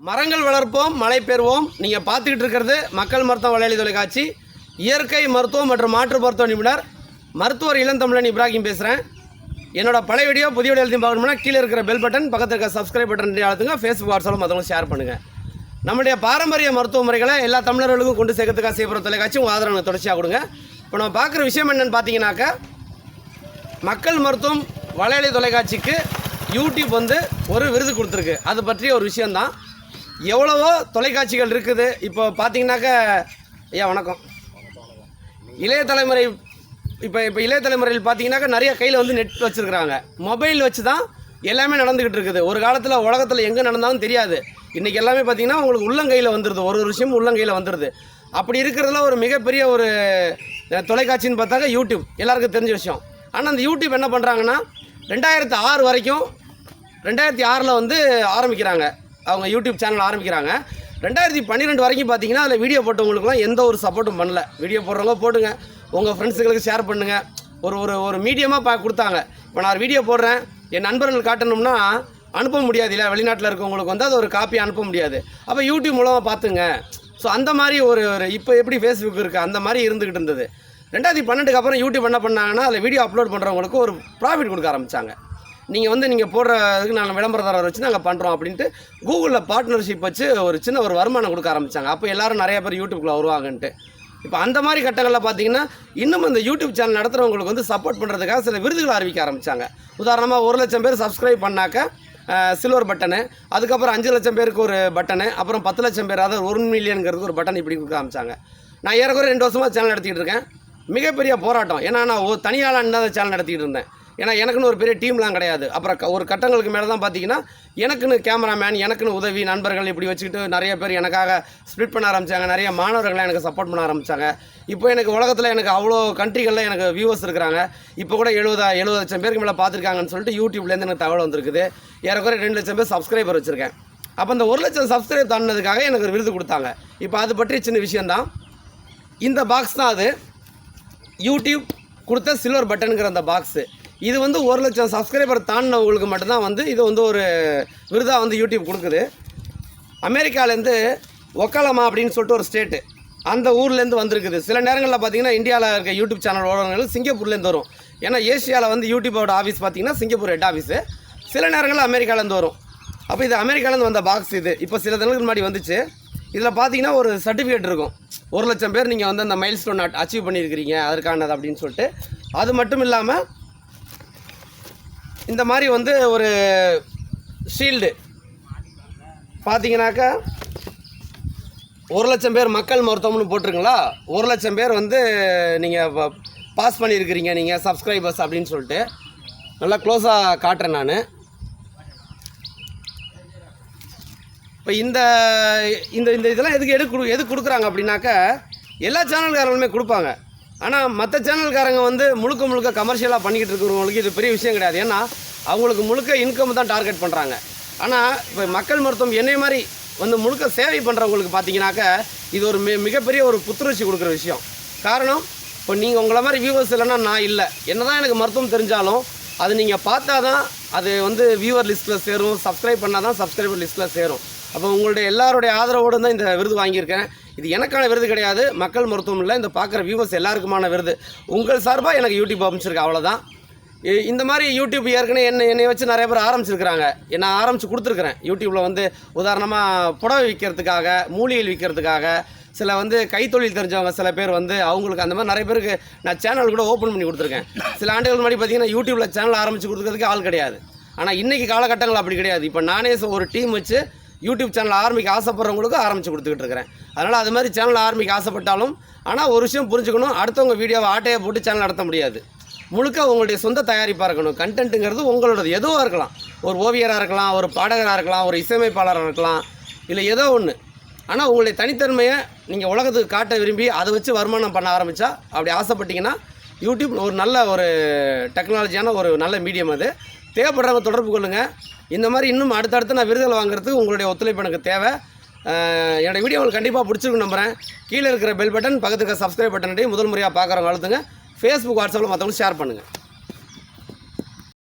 மரங்கள் வளர்ப்போம் மழை பெறுவோம். நீங்கள் பார்த்துக்கிட்டு இருக்கிறது மக்கள் மருத்துவம் வலையொலி தொலைக்காட்சி. இயற்கை மருத்துவம் மற்றும் மாற்று மருத்துவ நிபுணர் மருத்துவர் இளந்தமிழன் இப்ராஹிம் பேசுகிறேன் என்னோட பழைய வீடியோ புதிய வீடியோ எழுதி பார்க்கணும்னா கீழே இருக்கிற பெல் பட்டன் பக்கத்தில் இருக்க சப்ஸ்கிரைப் பட்டன் அழுத்துங்க. ஃபேஸ்புக் வாட்ஸ்அப்பில் மற்றவங்க ஷேர் பண்ணுங்கள் நம்முடைய பாரம்பரிய மருத்துவ முறைகளை எல்லா தமிழர்களுக்கும் கொண்டு சேர்க்கறதுக்காக செய்யப்படுற தொலைக்காட்சி உங்கள் ஆதரவு தொடர்ச்சியாக கொடுங்க. இப்போ நம்ம பார்க்குற விஷயம் என்னென்னு பார்த்தீங்கன்னாக்கா மக்கள் மருத்துவம் வலையொலி தொலைக்காட்சிக்கு யூடியூப் வந்து ஒரு விருது கொடுத்துருக்கு. அது பற்றிய ஒரு விஷயந்தான் எவ்வளவோ தொலைக்காட்சிகள் இருக்குது. இப்போ பார்த்தீங்கன்னாக்க ஐயா வணக்கம். இளைய தலைமுறை இப்போ இப்போ இளைய தலைமுறையில் பார்த்தீங்கன்னாக்கா நிறைய கையில் வந்து நெட் வச்சுருக்குறாங்க. மொபைல் வச்சு தான் எல்லாமே நடந்துக்கிட்டு இருக்குது. ஒரு காலத்தில் உலகத்தில் எங்கே நடந்தாலும் தெரியாது. இன்றைக்கி எல்லாமே பார்த்தீங்கன்னா உங்களுக்கு உள்ளங்கையில் வந்துடுது ஒரு ஒரு விஷயமும் உள்ளங்கையில் வந்துடுது அப்படி இருக்கிறதுல ஒரு மிகப்பெரிய ஒரு தொலைக்காட்சின்னு பார்த்தாக்கா யூடியூப். எல்லாருக்கும் தெரிஞ்ச விஷயம். ஆனால் அந்த யூடியூப் என்ன பண்ணுறாங்கன்னா ரெண்டாயிரத்து ஆறு வரைக்கும் ரெண்டாயிரத்தி ஆறில் வந்து ஆரம்பிக்கிறாங்க. அவங்க யூடியூப் சேனல் ஆரம்பிக்கிறாங்க. ரெண்டாயிரத்தி பன்னிரெண்டு வரைக்கும் பார்த்தீங்கன்னா அதில் வீடியோ போட்டவங்களுக்குலாம் எந்த ஒரு சப்போர்ட்டும் பண்ணல. வீடியோ போடுறவங்க போடுங்க. உங்கள் ஃப்ரெண்ட்ஸுங்களுக்கு ஷேர் பண்ணுங்கள் ஒரு ஒரு ஒரு மீடியமாக பா கொடுத்தாங்க. இப்போ நான் வீடியோ போடுறேன். என் நண்பர்கள் காட்டணும்னா அனுப்ப முடியாது இல்லை. வெளிநாட்டில் இருக்கவங்களுக்கு வந்து அது ஒரு காப்பி அனுப்ப முடியாது. அப்போ யூடியூப் மூலமாக பார்த்துங்க ஸோ அந்த மாதிரி ஒரு ஒரு இப்போ எப்படி ஃபேஸ்புக் இருக்குது அந்த மாதிரி இருந்துக்கிட்டு இருந்தது. ரெண்டாயிரத்தி பன்னெண்டுக்கு அப்புறம் யூடியூப் என்ன பண்ணாங்கன்னா அதில் வீடியோ அப்லோட் பண்ணுறவங்களுக்கு ஒரு ப்ராஃபிட் கொடுக்க ஆரம்பித்தாங்க நீங்கள் வந்து நீங்கள் போடுற இதுக்கு நாங்கள் விளம்பரதாரர் வச்சு நாங்கள் பண்ணுறோம் அப்படின்ட்டு கூகுளில் பார்ட்னர்ஷிப் வச்சு ஒரு சின்ன ஒரு வருமானம் கொடுக்க ஆரம்பித்தாங்க அப்போ எல்லோரும் நிறைய பேர் யூடியூப்குள்ளே வருவாங்கன்ட்டு. இப்போ அந்த மாதிரி கட்டங்களில் பார்த்தீங்கன்னா இன்னும் அந்த யூடியூப் சேனல் நடத்துகிறவங்களுக்கு வந்து சப்போர்ட் பண்ணுறதுக்காக சில விருதுகள் அறிவிக்க ஆரம்பித்தாங்க உதாரணமாக ஒரு லட்சம் பேர் சப்ஸ்கிரைப் பண்ணாக்க சில்வர் பட்டனு அதுக்கப்புறம் அஞ்சு லட்சம் பேருக்கு ஒரு பட்டனு அப்புறம் பத்து லட்சம் பேர் அதாவது ஒரு மில்லியனுங்கிறது ஒரு பட்டன் இப்படி கொடுக்க ஆரம்பிச்சாங்க. நான் ஏறக்குறைய ரெண்டு வருஷமாக சேனல் நடத்திக்கிட்டு இருக்கேன். மிகப்பெரிய போராட்டம். ஏன்னா நான் ஒரு தனியாளான்னு தான் சேனல் நடத்திக்கிட்டு இருந்தேன். ஏன்னா எனக்குன்னு ஒரு பெரிய டீம்லாம் கிடையாது. அப்புறம் ஒரு கட்டங்களுக்கு மேலே தான் பார்த்தீங்கன்னா எனக்குன்னு கேமராமேன் எனக்குன்னு உதவி நண்பர்கள் இப்படி வச்சுக்கிட்டு நிறைய பேர் எனக்காக ஸ்ப்ளிட் பண்ண ஆரம்பித்தாங்க நிறைய மாணவர்கள் எனக்கு சப்போர்ட் பண்ண ஆரம்பித்தாங்க இப்போ எனக்கு உலகத்தில் எனக்கு அவ்வளோ கண்ட்ரிகளில் எனக்கு வியூவர்ஸ் இருக்கிறாங்க. இப்போ கூட எழுபதா எழுபது லட்சம் பேருக்கு மேலே பார்த்துருக்காங்கன்னு சொல்லிட்டு யூடியூப்லேருந்து எனக்கு தகவல் வந்திருக்குது. ஏறக்குறைய ரெண்டு லட்சம் பேர் சப்ஸ்கிரைபர் வச்சுருக்கேன். அப்போ அந்த ஒரு லட்சம் சப்ஸ்கிரைப் தாண்டினதுக்காக எனக்கு ஒரு விருது கொடுத்தாங்க. இப்போ அது பற்றி சின்ன விஷயந்தான் இந்த பாக்ஸ் தான் அது. யூடியூப் கொடுத்த சில்வர் பட்டனுங்கிற அந்த பாக்ஸு இது வந்து ஒரு லட்சம் சப்ஸ்கிரைபர் தாண்டினவங்களுக்கு மட்டும்தான் வந்து இது வந்து ஒரு விருதாக வந்து யூடியூப் கொடுக்குது. அமெரிக்காலேருந்து ஒக்காலமா அப்படின்னு சொல்லிட்டு ஒரு ஸ்டேட்டு அந்த ஊர்லேருந்து வந்திருக்குது. சில நேரங்களில் பார்த்தீங்கன்னா இந்தியாவில் இருக்க யூடியூப் சேனல் ஓடுறவங்களும் சிங்கப்பூர்லேருந்து வரும். ஏன்னா ஏஷியாவில் வந்து யூடியூபோட ஆஃபீஸ் பார்த்தீங்கன்னா சிங்கப்பூர் ஹெட் ஆஃபீஸு சில நேரங்களில் அமெரிக்காலேருந்து வரும். அப்போ இது அமெரிக்காலேருந்து வந்த பாக்ஸ் இது. இப்போ சில தினங்களுக்கு முன்னாடி வந்துச்சு. இதில் பார்த்தீங்கன்னா ஒரு சர்டிஃபிகேட் இருக்கும். ஒரு லட்சம் பேர் நீங்கள் வந்து அந்த மைல் ஸ்டோன் அச்சீவ் பண்ணியிருக்கிறீங்க அதற்கானது அப்படின்னு சொல்லிட்டு. அது மட்டும் இல்லாமல் இந்த மாதிரி வந்து ஒரு ஷீல்டு பார்த்தீங்கன்னாக்கா ஒரு லட்சம் பேர் மக்கள் மருத்துவம்னு போட்டிருங்களா ஒரு லட்சம் பேர் வந்து நீங்கள் பாஸ் பண்ணியிருக்கிறீங்க நீங்கள் சப்ஸ்கிரைபர்ஸ் அப்படின்னு சொல்லிட்டு. நல்லா க்ளோஸாக காட்டுறேன் நான். இப்போ இந்த இந்த இந்த இதெல்லாம் எதுக்கு எது கொடு எது கொடுக்குறாங்க அப்படின்னாக்கா எல்லா சேனல்காரங்களுமே கொடுப்பாங்க. ஆனால் மற்ற சேனல்காரங்க வந்து முழுக்க முழுக்க கமர்ஷியலாக பண்ணிக்கிட்டு இருக்கிறவங்களுக்கு இது பெரிய விஷயம் கிடையாது. ஏன்னா அவங்களுக்கு முழுக்க இன்கம் தான் டார்கெட் பண்ணுறாங்க ஆனால் இப்போ மக்கள் மருத்துவம் என்னை மாதிரி வந்து முழுக்க சேவை பண்ணுறவங்களுக்கு பார்த்தீங்கன்னாக்கா இது ஒரு மி மிகப்பெரிய ஒரு புத்துணர்ச்சி கொடுக்குற விஷயம். காரணம் இப்போ நீங்கள் உங்களை மாதிரி வியூவர்ஸ் இல்லைன்னா நான் இல்லை. என்னதான் எனக்கு மருத்துவம் தெரிஞ்சாலும் அது நீங்கள் பார்த்தா தான் அது வந்து வியூவர் லிஸ்ட்டில் சேரும். சப்ஸ்கிரைப் பண்ணால் தான் சப்ஸ்கிரைபர் லிஸ்ட்டில் சேரும். அப்போ உங்களுடைய எல்லாருடைய ஆதரவோடு தான் இந்த விருது வாங்கியிருக்கேன். இது எனக்கான விருது கிடையாது. மக்கள் மருத்துவம் இல்லை. இந்த பார்க்குற வியூவர்ஸ் எல்லாருக்குமான விருது. உங்கள் சார்பாக எனக்கு யூடியூப் அமைச்சிருக்கு. அவ்வளோதான் இந்த மாதிரி யூடியூப் ஏற்கனவே என்னை என்னை வச்சு நிறைய பேர் ஆரம்பிச்சிருக்கிறாங்க. நான் ஆரம்பித்து கொடுத்துருக்குறேன். யூடியூப்பில் வந்து உதாரணமாக புடவை விற்கிறதுக்காக மூலிகையில் விற்கிறதுக்காக சில வந்து கைத்தொழில் தெரிஞ்சவங்க சில பேர் வந்து அவங்களுக்கு அந்த மாதிரி நிறைய பேருக்கு நான் சேனல் கூட ஓப்பன் பண்ணி கொடுத்துருக்கேன். சில ஆண்டுகள் முன்னாடி பார்த்தீங்கன்னா யூடியூப்பில் சேனல் ஆரம்பித்து கொடுக்குறதுக்கு ஆள் கிடையாது. ஆனால் இன்றைக்கி காலகட்டங்கள் அப்படி கிடையாது. இப்போ நானே ஒரு டீம் வச்சு யூடியூப் சேனல் ஆரம்பிக்க ஆசைப்படுறவங்களுக்கு ஆரம்பித்து கொடுத்துக்கிட்டு இருக்கிறேன். அதனால் அது மாதிரி சேனல் ஆரம்பிக்க ஆசைப்பட்டாலும் ஆனால் ஒரு விஷயம் புரிஞ்சுக்கணும் அடுத்தவங்க வீடியோவை ஆட்டையை போட்டு சேனல் நடத்த முடியாது. முழுக்க உங்களுடைய சொந்த தயாரிப்பாக இருக்கணும். கண்டென்ட்டுங்கிறது உங்களோடது. எதுவாக இருக்கலாம். ஒரு ஓவியராக இருக்கலாம் ஒரு பாடகராக இருக்கலாம் ஒரு இசையமைப்பாளராக இருக்கலாம் இல்லை ஏதோ ஒன்று ஆனால் உங்களுடைய தனித்தன்மையை நீங்கள் உலகத்துக்கு காட்ட விரும்பி அதை வச்சு வருமானம் பண்ண ஆரம்பித்தா அப்படி ஆசைப்பட்டீங்கன்னா யூடியூப் ஒரு நல்ல ஒரு டெக்னாலஜியான ஒரு நல்ல மீடியம் அது. தேவைப்படுறவங்க தொடர்பு கொள்ளுங்கள் இந்த மாதிரி இன்னும் அடுத்தடுத்து நான் விருதுகள் வாங்குறதுக்கு உங்களுடைய ஒத்துழைப்பு எனக்கு தேவை. என்னோடய வீடியோ உங்களுக்கு கண்டிப்பாக பிடிச்சிருக்கு நம்புறேன். கீழே இருக்கிற பெல் பட்டன் பக்கத்துக்கு சப்ஸ்கிரைப் பட்டன்டையும் முதல் முறையாக பார்க்குறவங்க அழுத்துங்க. ஃபேஸ்புக் வாட்ஸ்அப்பில் மற்றவங்களுக்கு ஷேர் பண்ணுங்கள்